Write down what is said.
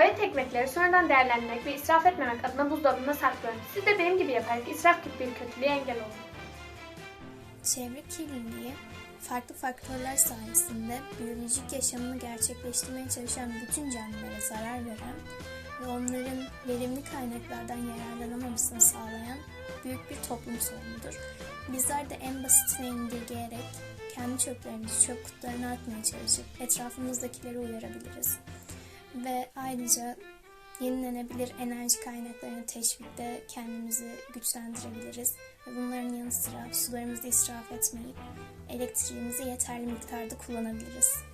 Bayat ekmekleri sonradan değerlendirmek ve israf etmemek adına buzdolabında saklıyorum. Siz de benim gibi yaparak israf gibi bir kötülüğe engel olun. Çevre kirliliği farklı faktörler sayesinde biyolojik yaşamını gerçekleştirmeye çalışan bütün canlılara zarar veren ve onların verimli kaynaklardan yararlanamamasını sağlayan büyük bir toplum sorumudur. Bizler de en basitine indirgeyerek kendi çöplerimizi çöp kutularına atmaya çalışıp etrafımızdakileri uyarabiliriz. Ve ayrıca yenilenebilir enerji kaynaklarını teşvikte kendimizi güçlendirebiliriz. Ve bunların yanı sıra sularımızı israf etmeyip elektriğimizi yeterli miktarda kullanabiliriz.